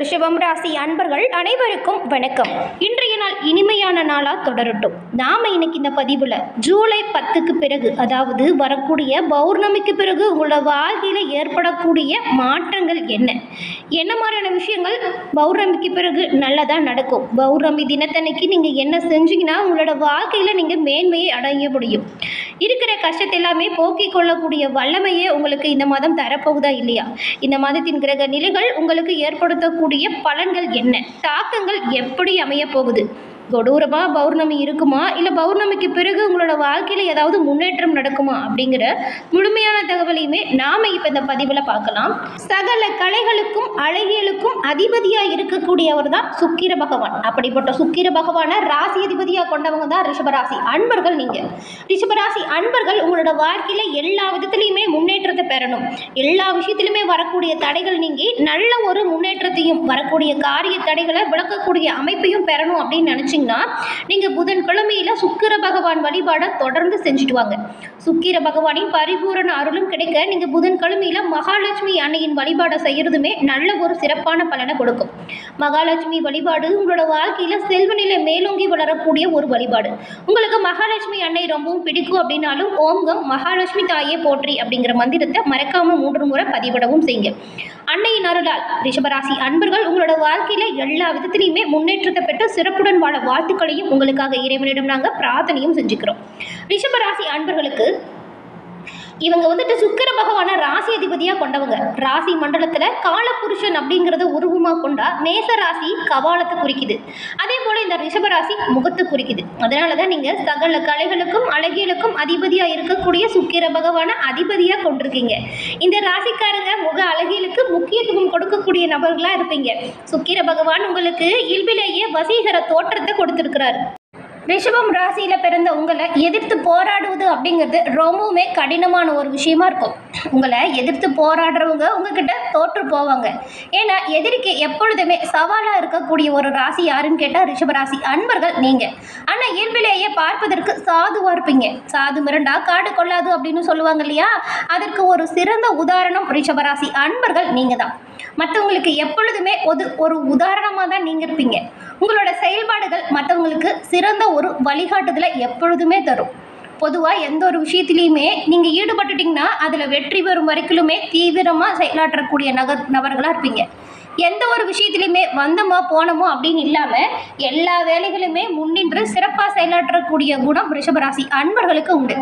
ரிஷபம் ராசி அன்பர்கள் அனைவருக்கும் வணக்கம். இன்று நாள் இனிமையான நாளாக தொடரட்டும். நாம இன்னைக்கு இந்த பதிவில் ஜூலை பத்துக்கு பிறகு அதாவது வரக்கூடிய பௌர்ணமிக்கு பிறகு உங்களோட வாழ்க்கையில் ஏற்படக்கூடிய மாற்றங்கள் என்ன? என்ன மாதிரியான விஷயங்கள் பௌர்ணமிக்கு பிறகு நல்லதாக நடக்கும்? பௌர்ணமி தினத்தன்னைக்கு நீங்கள் என்ன செஞ்சீங்கன்னா உங்களோட வாழ்க்கையில் நீங்கள் மேன்மையை அடைய முடியும். இருக்கிற கஷ்டத்தை எல்லாமே போக்கிக் கொள்ளக்கூடிய வல்லமையே உங்களுக்கு இந்த மாதம் தரப்போகுதா இல்லையா? இந்த மாதத்தின் கிரக நிலைகள் உங்களுக்கு ஏற்படுத்தக்கூடிய பலன்கள் என்ன? தாக்கங்கள் எப்படி அமைய போகுது கொடூரமாக பௌர்ணமி இருக்குமா? இல்லை பௌர்ணமிக்கு பிறகு உங்களோட வாழ்க்கையில் ஏதாவது முன்னேற்றம் நடக்குமா? அப்படிங்கிற முழுமையான தகவலையுமே நாம் இப்போ இந்த பதிவில் பார்க்கலாம். சகல கலைகளுக்கும் அழகியலுக்கும் அதிபதியாக இருக்கக்கூடியவர் தான் சுக்கிர பகவான். அப்படிப்பட்ட சுக்கிர பகவானை ராசி அதிபதியாக கொண்டவங்க தான் ரிஷபராசி அன்பர்கள் நீங்கள் ரிஷபராசி அன்பர்கள் உங்களோட வாழ்க்கையில் எல்லா விதத்துலையுமே முன்னேற்றத்தை பெறணும். எல்லா விஷயத்திலுமே வரக்கூடிய தடைகள் நீங்கி நல்ல ஒரு முன்னேற்றத்தையும் வரக்கூடிய காரிய தடைகளை விளக்கக்கூடிய அமைப்பையும் பெறணும் அப்படின்னு நினச்சி நினச்சிங்கன்னா நீங்கள் புதன்கிழமையில் சுக்கிர பகவான் வழிபாடை தொடர்ந்து செஞ்சுட்டு வாங்க. சுக்கிர பகவானின் பரிபூரண அருளும் கிடைக்க நீங்கள் புதன்கிழமையில் மகாலட்சுமி அன்னையின் வழிபாடை செய்கிறதுமே நல்ல ஒரு சிறப்பான பலனை கொடுக்கும். மகாலட்சுமி வழிபாடு உங்களோட வாழ்க்கையில் செல்வநிலை மேலோங்கி வளரக்கூடிய ஒரு வழிபாடு. உங்களுக்கு மகாலட்சுமி அன்னை ரொம்பவும் பிடிக்கும் அப்படின்னாலும் ஓம்கம் மகாலட்சுமி தாயே போற்றி அப்படிங்கிற மந்திரத்தை மறக்காம மூன்று முறை பதிவிடவும் செய்யுங்க. அன்னையின் அருளால் ரிஷபராசி அன்பர்கள் உங்களோட வாழ்க்கையில எல்லா விதத்திலையுமே முன்னேற்றத்தை பெற்று சிறப்புடன் வாழ வாழ்த்துக்களையும் உங்களுக்காக இறைவனிடம் நாங்கள் பிரார்த்தனையும் செஞ்சுக்கிறோம். ரிஷபராசி அன்பர்களுக்கு இவங்க வந்துட்டு சுக்கிர பகவானை ராசி அதிபதியாக கொண்டவங்க. ராசி மண்டலத்தில் காலபுருஷன் அப்படிங்கிறத உருவமாக கொண்டா மேச ராசி கபாலத்தை குறிக்குது. அதே போல் இந்த ரிஷபராசி முகத்தை குறிக்குது. அதனால தான் நீங்கள் சகல கலைகளுக்கும் அழகியலுக்கும் அதிபதியாக இருக்கக்கூடிய சுக்கிர பகவானை அதிபதியாக கொண்டிருக்கீங்க. இந்த ராசிக்காரங்க முக அழகியலுக்கு முக்கியத்துவம் கொடுக்கக்கூடிய நபர்களாக இருப்பீங்க. சுக்கிர பகவான் உங்களுக்கு இயல்பிலேயே வசீகர தோற்றத்தை கொடுத்துருக்கிறாரு. ரிஷபம் ராசியில் பிறந்த உங்களை எதிர்த்து போராடுவது அப்படிங்கிறது ரொம்பவுமே கடினமான ஒரு விஷயமா இருக்கும். உங்களை எதிர்த்து போராடுறவங்க உங்ககிட்ட தோற்று போவாங்க. ஏன்னா எதிரிக்கு எப்பொழுதுமே சவாலாக இருக்கக்கூடிய ஒரு ராசி யாருன்னு கேட்டால் ரிஷபராசி அன்பர்கள் நீங்கள் ஆனால் இயல்பிலேயே பார்ப்பதற்கு சாதுவாக இருப்பீங்க. சாது மிரண்டா காடு கொள்ளாது அப்படின்னு சொல்லுவாங்க இல்லையா? அதற்கு ஒரு சிறந்த உதாரணம் ரிஷபராசி அன்பர்கள் நீங்கள் தான் மற்றவங்களுக்கு எப்பொழுதுமே ஒரு ஒரு உதாரணமாக தான் நீங்கள் இருப்பீங்க. உங்களோட செயல்பாடுகள் மற்றவங்களுக்கு சிறந்த ஒரு வழிகாட்டுதலை எப்பொழுதுமே தரும். பொதுவாக எந்த ஒரு விஷயத்துலையுமே நீங்கள் ஈடுபட்டுட்டிங்கன்னா அதில் வெற்றி பெறும் வரைக்குமே தீவிரமாக செயலாற்றக்கூடிய நகர் நபர்களாக இருப்பீங்க. எந்த ஒரு விஷயத்துலையுமே வந்தோமோ போனோமோ அப்படின்னு இல்லாமல் எல்லா வேலைகளுமே முன்னின்று சிறப்பாக செயலாற்றக்கூடிய குணம் ரிஷபராசி அன்பர்களுக்கு உண்டு.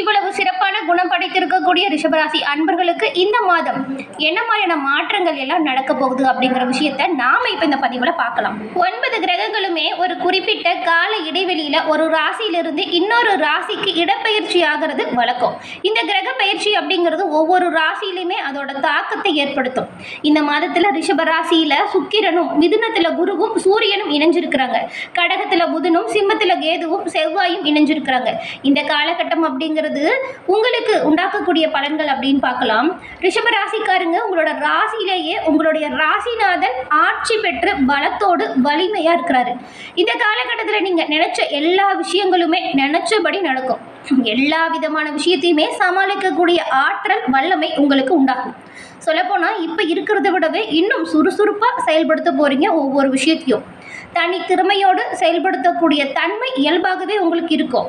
இவ்வளவு சிறப்பான குணம் படைத்திருக்கக்கூடிய ரிஷபராசி அன்பர்களுக்கு இந்த மாதம் என்ன மாதிரியான மாற்றங்கள் எல்லாம் நடக்க போகுது அப்படிங்கிற விஷயத்த நாம இப்போ இந்த பதிவில் பார்க்கலாம். ஒன்பது கிரகங்களுமே ஒரு குறிப்பிட்ட கால இடைவெளியில் ஒரு ராசியிலிருந்து இன்னொரு ராசிக்கு இடப்பெயர்ச்சி ஆகிறது வழக்கம். இந்த கிரக பயிற்சி அப்படிங்கிறது ஒவ்வொரு ராசியிலுமே அதோட தாக்கத்தை ஏற்படுத்தும். இந்த மாதத்தில் ரிஷபராசி ராசியில் சுக்கிரனும் மிதுனத்துல குருவும் சூரியனும் இணைஞ்சிருக்கிறாங்க. கடகத்தில் புதனும் சிம்மத்தில் கேதுவும் செவ்வாயும் இணைஞ்சிருக்கிறாங்க. இந்த காலகட்டம் அப்படிங்கிறது உங்களுக்கு உண்டாக்கக்கூடிய பலன்கள் அப்படின்னு பார்க்கலாம். ரிஷப ராசிக்காரங்க உங்களோட ராசியிலேயே உங்களுடைய ராசிநாதன் ஆட்சி பெற்று பலத்தோடு வலிமையாக இருக்கிறாரு. இந்த காலகட்டத்தில் நீங்கள் நினச்ச எல்லா விஷயங்களுமே நினச்சபடி நடக்கும். எல்லா விதமான விஷயத்தையுமே சமாளிக்கக்கூடிய ஆற்றல் வல்லமை உங்களுக்கு உண்டாகும். சொல்லப்போனால் இப்போ இருக்கிறத விடவே இன்னும் சுறுசுறுப்பாக செயல்படுத்த போகிறீங்க ஒவ்வொரு விஷயத்தையும். தனி திறமையோடு செயல்படுத்தக்கூடிய தன்மை இயல்பாகவே உங்களுக்கு இருக்கும்.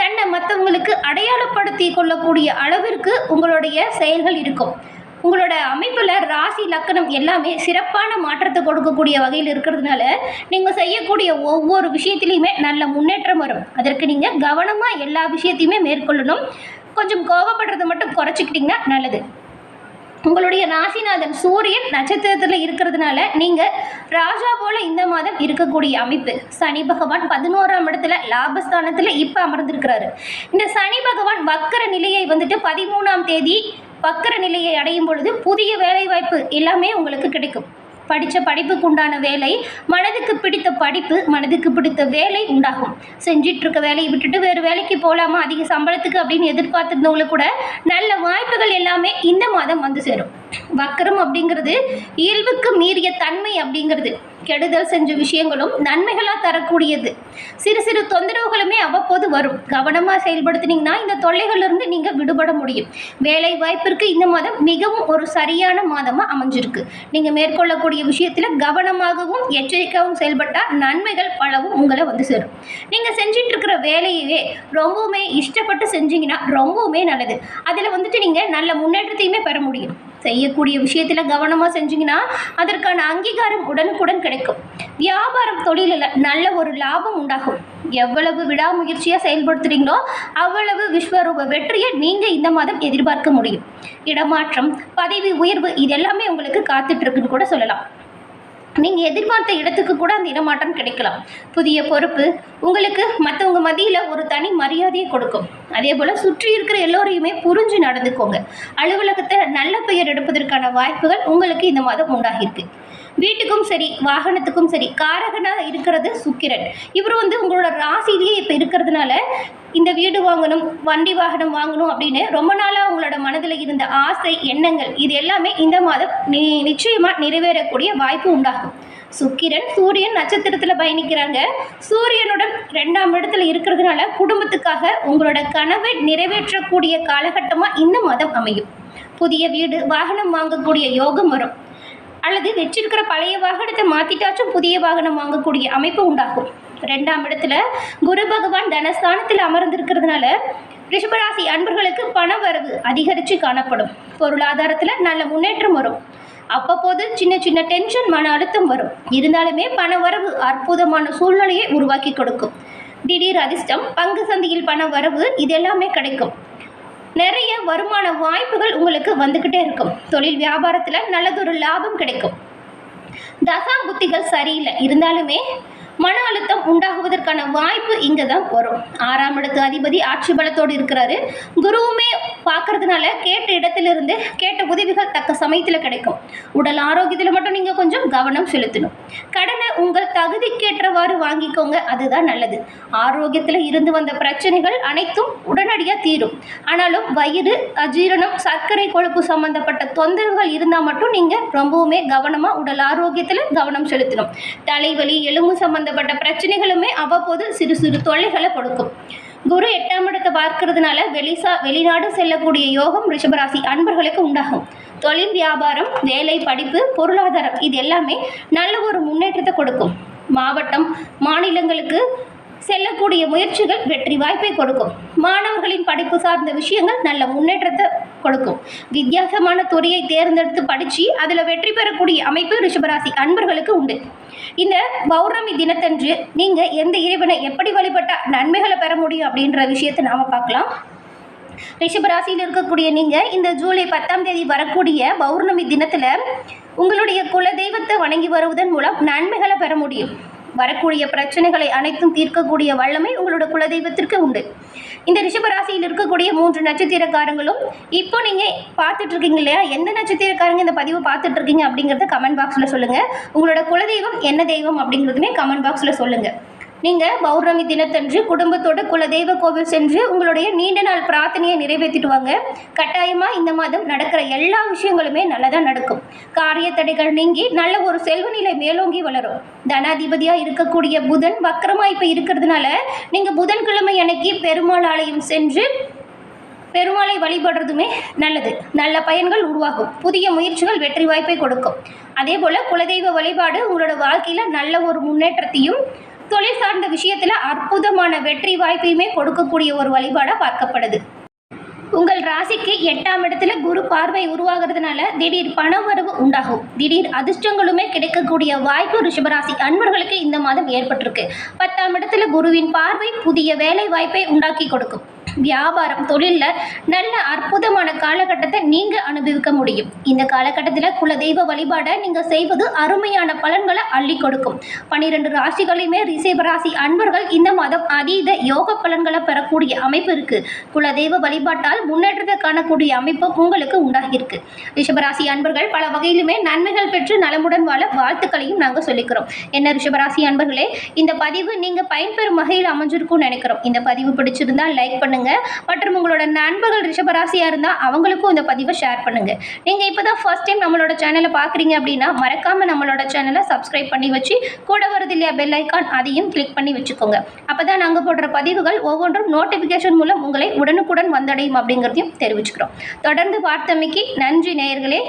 தன்னை மற்றவங்களுக்கு அடையாளப்படுத்தி கொள்ளக்கூடிய அளவிற்கு உங்களுடைய செயல்கள் இருக்கும். உங்களோட அமைப்பில் ராசி லக்கணம் எல்லாமே சிறப்பான மாற்றத்தை கொடுக்கக்கூடிய வகையில் இருக்கிறதுனால நீங்கள் செய்யக்கூடிய ஒவ்வொரு விஷயத்துலையுமே நல்ல முன்னேற்றம் வரும். அதற்கு நீங்கள் கவனமாக எல்லா விஷயத்தையுமே மேற்கொள்ளணும். கொஞ்சம் கோவப்படுறதை மட்டும் குறைச்சிக்கிட்டிங்கன்னா நல்லது. உங்களுடைய ராசிநாதன் சூரியன் நட்சத்திரத்தில் இருக்கிறதுனால நீங்கள் ராஜா போல இந்த மாதம் இருக்கக்கூடிய அமைப்பு. சனி பகவான் பதினோராம் இடத்துல லாபஸ்தானத்தில் இப்போ அமர்ந்திருக்கிறாரு. இந்த சனி பகவான் வக்கர நிலையை வந்துட்டு பதிமூணாம் தேதி வக்கர நிலையை அடையும் பொழுது புதிய வேலைவாய்ப்பு எல்லாமே உங்களுக்கு கிடைக்கும். படித்த படிப்புக்கு உண்டான வேலை மனதுக்கு பிடித்த படிப்பு மனதுக்கு பிடித்த வேலை உண்டாகும். செஞ்சிட்ருக்க வேலையை விட்டுட்டு வேறு வேலைக்கு போகலாமா அதிக சம்பளத்துக்கு அப்படின்னு எதிர்பார்த்துருந்தவங்களுக்கு கூட நல்ல வாய்ப்புகள் எல்லாமே இந்த மாதம் வந்து சேரும். வக்கரம் அப்படிங்கிறது இயல்புக்கு மீறிய தன்மை அப்படிங்கிறது. கெடுதல் செஞ்ச விஷயங்களும் நன்மைகளாக தரக்கூடியது. சிறு சிறு தொந்தரவுகளுமே அவ்வப்போது வரும். கவனமாக செயல்படுத்தினீங்கன்னா இந்த தொல்லைகளிலிருந்து நீங்கள் விடுபட முடியும். வேலை வாய்ப்பிற்கு இந்த மாதம் மிகவும் ஒரு சரியான மாதமாக அமைஞ்சிருக்கு. நீங்கள் மேற்கொள்ளக்கூடிய விஷயத்தில் கவனமாகவும் எச்சரிக்கையாகவும் செயல்பட்டால் நன்மைகள் பலவும் உங்களை வந்து சேரும். நீங்கள் செஞ்சிட்டு இருக்கிற வேலையவே ரொம்பவுமே இஷ்டப்பட்டு செஞ்சீங்கன்னா ரொம்பவுமே நல்லது. அதில் வந்துட்டு நீங்கள் நல்ல முன்னேற்றத்தையுமே பெற முடியும். செய்யக்கூடிய விஷயத்தில் கவனமாக செஞ்சிங்கன்னா அதற்கான அங்கீகாரம் உடனுக்குடன் கிடைக்கும். வியாபாரம் தொழிலில் நல்ல ஒரு லாபம் உண்டாகும். எவ்வளவு விடாமுயற்சியாக செயல்படுத்துகிறீங்களோ அவ்வளவு விஸ்வரூப வெற்றியை நீங்கள் இந்த மாதம் எதிர்பார்க்க முடியும். இடமாற்றம் பதவி உயர்வு இது எல்லாமே உங்களுக்கு காத்துட்ருக்குன்னு கூட சொல்லலாம். நீங்கள் எதிர்பார்த்த இடத்துக்கு கூட அந்த இடமாற்றம் கிடைக்கலாம். புதிய பொறுப்பு உங்களுக்கு மற்றவங்க மதியில் ஒரு தனி மரியாதையை கொடுக்கும். அதே போல் சுற்றி இருக்கிற எல்லோரையுமே புரிஞ்சு நடந்துக்கோங்க. அலுவலகத்தை நல்ல பெயர் எடுப்பதற்கான வாய்ப்புகள் உங்களுக்கு இந்த மாதம் உண்டாகியிருக்கு. வீட்டுக்கும் சரி வாகனத்துக்கும் சரி காரகனாக இருக்கிறது சுக்கிரன். இவர் வந்து உங்களோட ராசிலேயே இப்போ இருக்கிறதுனால இந்த வீடு வாங்கணும் வண்டி வாகனம் வாங்கணும் அப்படின்னு ரொம்ப நாளாக உங்களோட மனதில் இருந்த ஆசை எண்ணங்கள் இது எல்லாமே இந்த மாதம் நி நிச்சயமாக நிறைவேறக்கூடிய வாய்ப்பு உண்டாகும். சுக்கிரன் சூரியன் நட்சத்திரத்தில் பயணிக்கிறாங்க. சூரியனுடன் ரெண்டாம் இடத்துல இருக்கிறதுனால குடும்பத்துக்காக உங்களோட கனவை நிறைவேற்றக்கூடிய காலகட்டமாக இந்த மாதம் அமையும். புதிய வீடு வாகனம் வாங்கக்கூடிய யோகம் வரும். அல்லது வச்சிருக்கிற பழைய வாகனத்தை மாற்றிட்டாச்சும் புதிய வாகனம் வாங்கக்கூடிய அமைப்பு உண்டாகும். ரெண்டாம் இடத்துல குரு பகவான் தனஸ்தானத்தில் அமர்ந்திருக்கிறதுனால ரிஷபராசி அன்பர்களுக்கு பண வரவு அதிகரித்து காணப்படும். பொருளாதாரத்தில் நல்ல முன்னேற்றம் வரும். அப்பப்போது சின்ன சின்ன டென்ஷன் மன அழுத்தம் வரும். இருந்தாலுமே பண வரவு அற்புதமான சூழ்நிலையை உருவாக்கி கொடுக்கும். திடீர் அதிர்ஷ்டம் பங்கு சந்தையில் பண வரவு இது எல்லாமே கிடைக்கும். நிறைய வருமான வாய்ப்புகள் உங்களுக்கு வந்துக்கிட்டே இருக்கும். தொழில் வியாபாரத்தில் நல்லதொரு லாபம் கிடைக்கும். தசா புத்திகள் சரியில்லை. இருந்தாலுமே மன அழுத்தம் உண்டாகுவதற்கான வாய்ப்பு இங்கே தான் வரும். ஆறாம் இடத்து அதிபதி ஆட்சி பலத்தோடு இருக்கிறாரு. குருவுமே பார்க்கறதுனால கேட்ட இடத்திலிருந்து கேட்ட உதவிகள் தக்க சமயத்தில் கிடைக்கும். உடல் ஆரோக்கியத்தில் மட்டும் நீங்கள் கொஞ்சம் கவனம் செலுத்தணும். கடனை உங்கள் தகுதிக்கேற்றவாறு வாங்கிக்கோங்க. அதுதான் நல்லது. ஆரோக்கியத்தில் இருந்து வந்த பிரச்சனைகள் அனைத்தும் உடனடியாக தீரும். ஆனாலும் வயிறு அஜீரணம் சர்க்கரை கொழுப்பு சம்பந்தப்பட்ட தொந்தரவுகள் இருந்தால் மட்டும் நீங்கள் ரொம்பவுமே கவனமாக உடல் ஆரோக்கியத்தில் கவனம் செலுத்தணும். தலைவலி எலும்பு சம்பந்தப்பட்ட பிரச்சனைகளுமே அவ்வப்போது சிறு சிறு தொல்லைகளை கொடுக்கும். குரு எட்டாம் இடத்தை பார்க்கறதுனால வெளிசா வெளிநாடு செல்லக்கூடிய யோகம் ரிஷபராசி அன்பர்களுக்கு உண்டாகும். தொழில் வியாபாரம் வேலை படிப்பு பொருளாதாரம் இது எல்லாமே நல்ல ஒரு முன்னேற்றத்தை கொடுக்கும். மாவட்டம் மாநிலங்களுக்கு செல்லக்கூடிய முயற்சிகள் வெற்றி வாய்ப்பை கொடுக்கும். மாணவர்களின் படிப்பு சார்ந்த விஷயங்கள் நல்ல முன்னேற்றத்தை கொடுக்கும். வித்தியாசமான துறையை தேர்ந்தெடுத்து படித்து அதில் வெற்றி பெறக்கூடிய அமைப்பு ரிஷபராசி அன்பர்களுக்கு உண்டு. இந்த பௌர்ணமி தினத்தன்று நீங்கள் எந்த இறைவனை எப்படி வழிபட்டால் நன்மைகளை பெற முடியும் அப்படின்ற விஷயத்தை நாம் பார்க்கலாம். ரிஷபராசியில் இருக்கக்கூடிய நீங்கள் இந்த ஜூலை பத்தாம் தேதி வரக்கூடிய பௌர்ணமி தினத்தில் உங்களுடைய குலதெய்வத்தை வணங்கி வருவதன் மூலம் நன்மைகளை பெற முடியும். வரக்கூடிய பிரச்சனைகளை அனைத்தும் தீர்க்கக்கூடிய வல்லமை உங்களோட குலதெய்வத்திற்கு உண்டு. இந்த ரிஷபராசியில் இருக்கக்கூடிய மூன்று நட்சத்திரக்காரங்களும் இப்போ நீங்கள் பார்த்துட்டு இருக்கீங்க இல்லையா? எந்த நட்சத்திரக்காரங்க இந்த பதிவை பார்த்துட்டு இருக்கீங்க அப்படிங்கிறத கமெண்ட் பாக்ஸில் சொல்லுங்கள் உங்களோட குலதெய்வம் என்ன தெய்வம் அப்படிங்கிறதுமே கமெண்ட் பாக்ஸில் சொல்லுங்கள் நீங்கள் பௌர்ணமி தினத்தன்று குடும்பத்தோட குலதெய்வ கோவில் சென்று உங்களுடைய நீண்ட நாள் பிரார்த்தனையை நிறைவேற்றிட்டு வாங்க. கட்டாயமாக இந்த மாதம் நடக்கிற எல்லா விஷயங்களுமே நல்லதாக நடக்கும். காரிய தடைகள் நீங்கி நல்ல ஒரு செல்வ நிலை மேலோங்கி வளரும். தனாதிபதியாக இருக்கக்கூடிய புதன் வக்கரமாக இப்போ இருக்கிறதுனால நீங்கள் புதன்கிழமை அன்னைக்கு பெருமாள் ஆலயம் சென்று பெருமாளை வழிபடுறதுமே நல்லது. நல்ல பயன்கள் உருவாகும். புதிய முயற்சிகள் வெற்றி வாய்ப்பை கொடுக்கும். அதே போல் குலதெய்வ வழிபாடு உங்களோட வாழ்க்கையில் நல்ல ஒரு முன்னேற்றத்தையும் தொழில் சார்ந்த விஷயத்தில் அற்புதமான வெற்றி வாய்ப்பையுமே கொடுக்கக்கூடிய ஒரு வழிபாடாக பார்க்கப்படுது உங்கள் ராசிக்கு எட்டாம் இடத்துல குரு பார்வை உருவாகிறதுனால திடீர் பணவரவு உண்டாகும். திடீர் அதிர்ஷ்டங்களுமே கிடைக்கக்கூடிய வாய்ப்பு ரிஷபராசி அன்பர்களுக்கு இந்த மாதம் ஏற்பட்டிருக்கு. பத்தாம் இடத்துல குருவின் பார்வை புதிய வேலை வாய்ப்பை உண்டாக்கி கொடுக்கும். வியாபாரம் தொழிலில் நல்ல அற்புதமான காலகட்டத்தை நீங்கள் அனுபவிக்க முடியும். இந்த காலகட்டத்தில் குலதெய்வ வழிபாடை நீங்கள் செய்வது அருமையான பலன்களை அள்ளி கொடுக்கும். பன்னிரெண்டு ராசிகளையுமே ரிஷப ராசி அன்பர்கள் இந்த மாதம் அதீத யோக பலன்களை பெறக்கூடிய அமைப்பு இருக்குது குலதெய்வ வழிபாட்டால் முன்னேற்றத்தை காணக்கூடிய அமைப்பு உங்களுக்கு உண்டாகியிருக்கு. ரிஷபராசி அன்பர்கள் பல வகையிலுமே நன்மைகள் பெற்று நலமுடன் வாழ வாழ்த்துக்களையும் நாங்கள் சொல்லிக்கிறோம். என்ன ரிஷபராசி அன்பர்களே இந்த பதிவு நீங்கள் பயன்பெறும் வகையில் அமைஞ்சிருக்கும்னு நினைக்கிறோம். இந்த பதிவு பிடிச்சிருந்தால் லைக் பண்ணுங்கள் பண்ணுங்கள் மற்றும் உங்களோட நண்பர்கள் ரிஷபராசியாக இருந்தால் அவங்களுக்கும் இந்த பதிவை ஷேர் பண்ணுங்கள் நீங்கள் இப்போ தான் ஃபர்ஸ்ட் டைம் நம்மளோட சேனலை பார்க்குறீங்க அப்படின்னா மறக்காமல் நம்மளோட சேனலை சப்ஸ்கிரைப் பண்ணி வச்சு கூட வருது இல்லையா பெல் ஐக்கான் அதையும் கிளிக் பண்ணி வச்சுக்கோங்க. அப்போ தான் நாங்கள் போடுற பதிவுகள் ஒவ்வொன்றும் நோட்டிஃபிகேஷன் மூலம் உங்களை உடனுக்குடன் வந்தடையும் அப்படிங்கிறதையும் தெரிவிச்சுக்கிறோம். தொடர்ந்து பார்த்தமைக்கு நன்றி நேயர்களே.